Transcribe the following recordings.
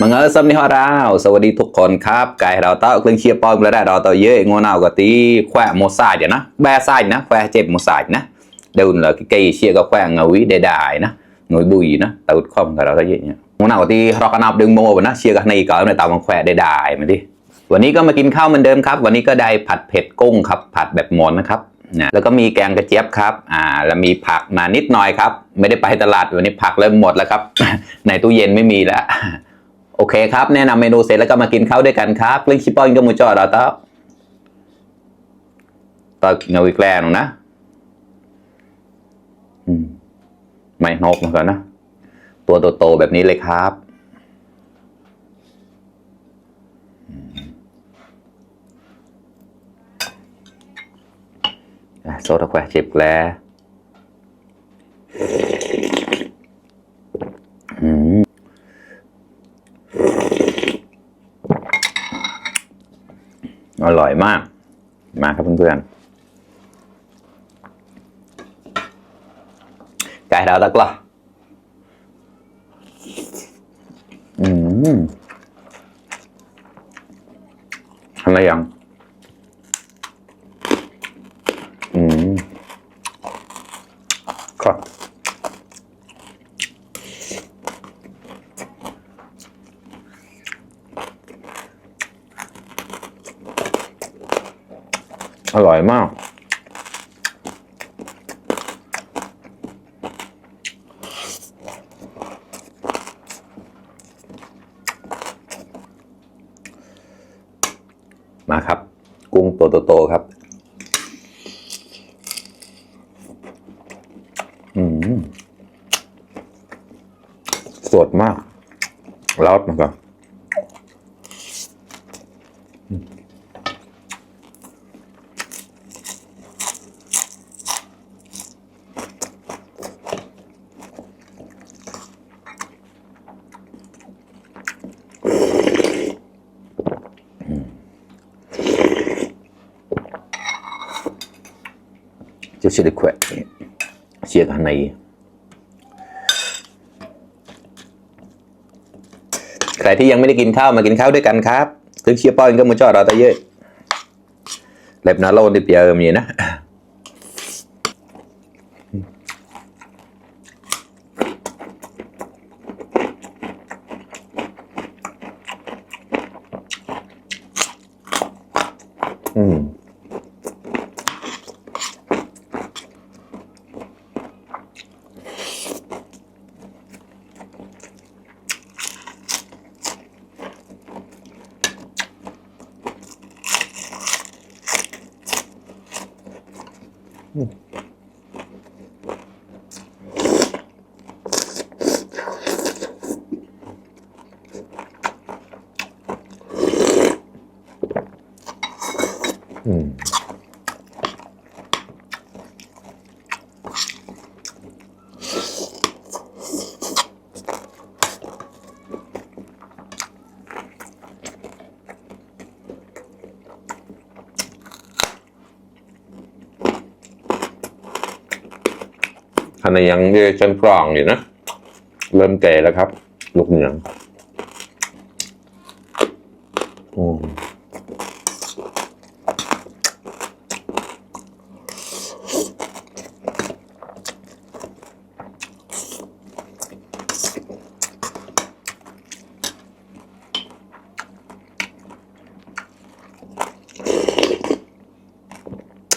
มังเออสำนิฮอราวสวัสดีทุกคนครับกายเราเต้าเครื่องเชียร์ปอมแล้วเราเต้าเยอะงว nào ก็ตีแขวะโมซายเดี๋ยวนะแบซายนะแขวะเจ็บโมซายนะเดี๋ยว là cái cây chia có khoe ngồi để đài nó ngồi bùi nó tao không cả đó cái gì nhá ng ว nào ก็ตีรอกันนับดึงโมนะเชียร์กันในก่อนในตามังแขวะได้ดายมาดิวันนี้ก็มากินข้าวเหมือนเดิมครับ วันนี้ก็ได้ผัดเผ็ดกุ้งครับผัดแบบหมอนนะครับนะแล้วก็มีแกงกระเจี๊ยบครับ อ่า แล้วมีผักมานิดหน่อยครับ ไม่ได้ไปตลาดวันนี้ผักเริ่มหมดแล้วครับ ในตู้เย็นไม่มีแล้ว โอเคครับ แนะนำเมนูเสร็จแล้วก็มากินข้าวด้วยกันครับเรื่องชิปปอนก็มูจอดเราต้อตอเงาอีกแล้วนะอืมไม่นกเหมือนกันนะ ตัวโตๆแบบนี้เลยครับโซดาแควเจ็บแล้ว อร่อยมาก มาครับเพื่อนๆไก่ดาวตะกร้ออืมทำอะไรยัง อร่อยมาก มาครับ กุ้งตัวโตๆครับ อืม สดมากรสมันก็ 就是的快，写个ในใครที่ยังไม่ได้กินข้าวมากินข้าวด้วยกันครับถึงเชียร์ป้อนก็มาจอดเราตะเยอะเล็บนาโลนที่เปียมีนะ ขณะยังเยกชันกรองอยู่นะ เริ่มแก่แล้วครับ ลูกเหนียงอืม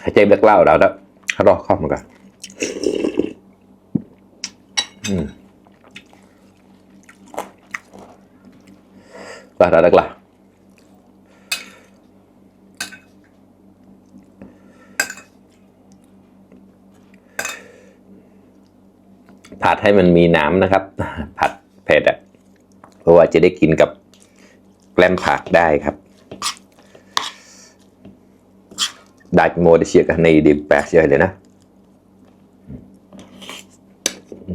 ให้เจ๊เล็กเล่าเราแล้วรอเข้ามากัน Lah, dah, dah, lah.. ผัดให้มันมีน้ำนะครับ ผัดเผ็ดอะเพราะว่าจะได้กินกับแกล้มผักได้ครับ ได้โมเดเชียกันในดีแปะเยอะเลยนะอื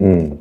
음.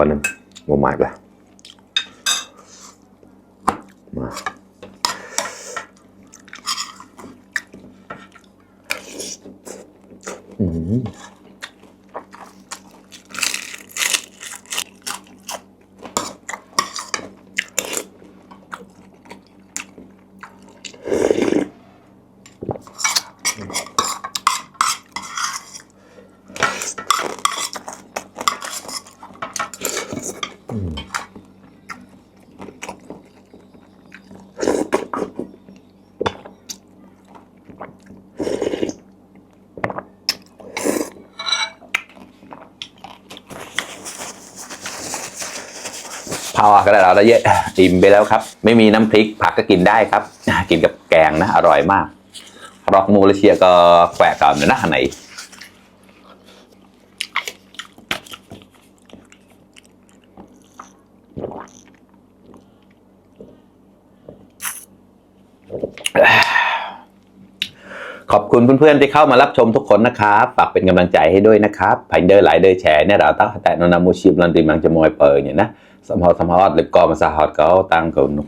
ตัวหนึ่งโมหมาอีกแล้วมาอืม พอก็ได้เราได้เยอะอิ่มไปแล้วครับ ไม่มีน้ำพริกผักก็กินได้ครับ กินกับแกงนะ อร่อยมาก รอกมูลเชียก็แขวะกับนะไหนขอบคุณเพื่อนๆที่เข้ามารับชมทุกคนนะครับฝากเป็นกำลังใจให้ด้วยนะครับผ่านเดอร์หลายเดอร์แชร์เนี่ยเราตั้งแต่นนนามูชิบลันติมังจะมวยเปิดเนี่ยนะ สมหอสมหอดหรือกอมาสหอดเขาตั้งกับนก